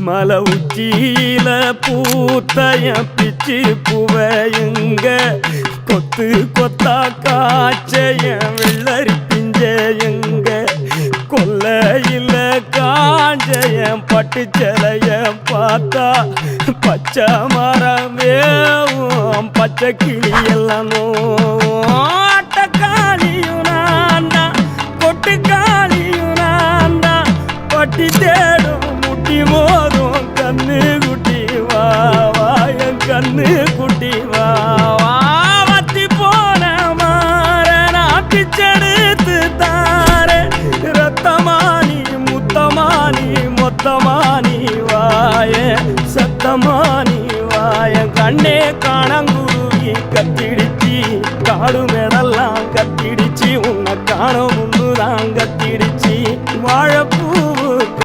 மலை உச்சியில பூத்தைய பிச்சு புவையுங்க. கொத்து கொத்தா காய்ச்சைய வெள்ளரி பிஞ்சையுங்க. கொல்லையில காஞ்சைய பட்டுச்சலைய பார்த்தா பச்சை மரமேவும் பச்சை கிளி எல்லாம் ஆட்டக்காளியும் நான் தான் கொட்டுக்காளியும் நான் தான். பட்டி தேடும் குட்டி மோதும் கண்ணு குட்டி வா வா கண்ணு குட்டி வா. வா போன மாற நாட்டி செடுத்து தார. ரத்தமானி முத்தமானி மொத்தமானி வாய. சத்தமானி வாய கண்ணே காணங்குருவி கத்திடிச்சி. காடு மேடெல்லாம் கத்திடுச்சு உன்னை காண முன்னுதான் கத்திடிச்சி. வாழ